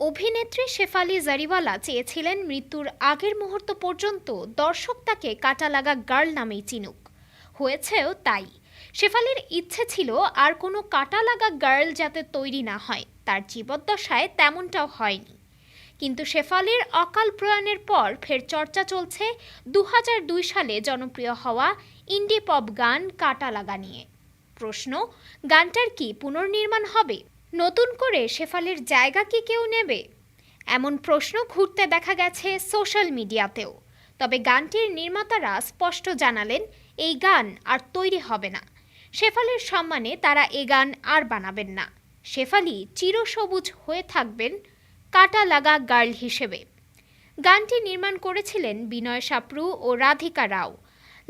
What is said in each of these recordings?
অভিনেত্রী শেফালি জারিওয়ালা চেয়েছিলেন মৃত্যুর আগের মুহূর্ত পর্যন্ত দর্শক তাকে কাটা লাগা গার্ল নামেই চিনুক। হয়েছেও তাই। শেফালির ইচ্ছে ছিল আর কোনো কাটা লাগা গার্ল যাতে তৈরি না হয়, তার জীবদ্দশায় তেমনটাও হয়নি। কিন্তু শেফালির অকাল প্রয়াণের পর ফের চর্চা চলছে দু হাজার দুই সালে জনপ্রিয় হওয়া ইন্ডি পপ গান কাটা লাগা নিয়ে। প্রশ্ন, গানটার কি পুনর্নির্মাণ হবে? নতুন করে শেফালির জায়গা কি কেউ নেবে? এমন প্রশ্ন ঘুরতে দেখা গেছে সোশ্যাল মিডিয়াতেও। তবে গানটির নির্মাতারা স্পষ্ট জানালেন, এই গান আর তৈরি হবে না। শেফালির সম্মানে তারা এ গান আর বানাবেন না। শেফালি চিরসবুজ হয়ে থাকবেন কাটা লাগা গার্ল হিসেবে। গানটি নির্মাণ করেছিলেন বিনয় সাপ্রু ও রাধিকা রাও।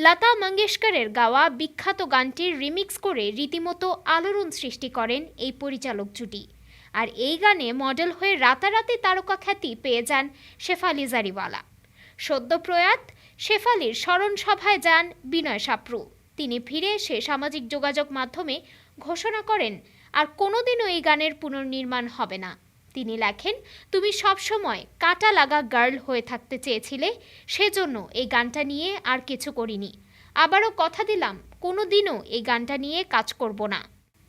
লতা মঙ্গেশকরের গাওয়া বিখ্যাত গানটির রিমিক্স করে রীতিমতো আলোড়ন সৃষ্টি করেন এই পরিচালক জুটি। আর এই গানে মডেল হয়ে রাতারাতি তারকা খ্যাতি পেয়ে যান শেফালি জারিওয়ালা। সদ্য প্রয়াত শেফালির স্মরণ সভায় যান বিনয় সাপ্রু। তিনি ফিরে এসে সামাজিক যোগাযোগ মাধ্যমে ঘোষণা করেন, আর কোনোদিনও এই গানের পুনর্নির্মাণ হবে না। তিনি লেখেন, তুমি সবসময় কাটা লাগা গার্ল হয়ে থাকতে চেয়েছিলে, সেজন্য এই গানটা নিয়ে আর কিছু করিনি। আবারও কথা দিলাম কোনো দিনও এই গানটা নিয়ে কাজ করব না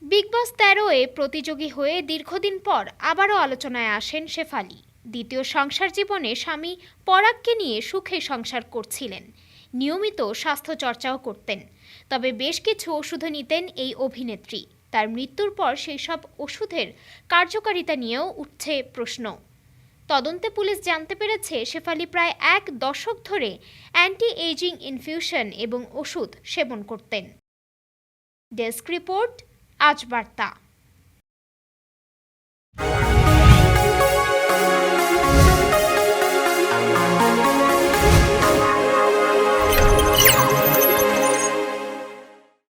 বিগ বস তেরোয়ে প্রতিযোগী হয়ে দীর্ঘদিন পর আবারও আলোচনায় আসেন শেফালি। দ্বিতীয় সংসার জীবনে স্বামী পরাগকে নিয়ে সুখে সংসার করছিলেন। নিয়মিত স্বাস্থ্য চর্চাও করতেন। তবে বেশ কিছু ওষুধ নিতেন এই অভিনেত্রী। তার মৃত্যুর পর সেই সব ওষুধের কার্যকারিতা নিয়েও উঠছে প্রশ্ন। তদন্তে পুলিশ জানতে পেরেছে, শেফালি প্রায় এক দশক ধরে অ্যান্টি এজিং ইনফিউশন এবং ওষুধ সেবন করতেন। ডেস্ক রিপোর্ট, আজ বার্তা।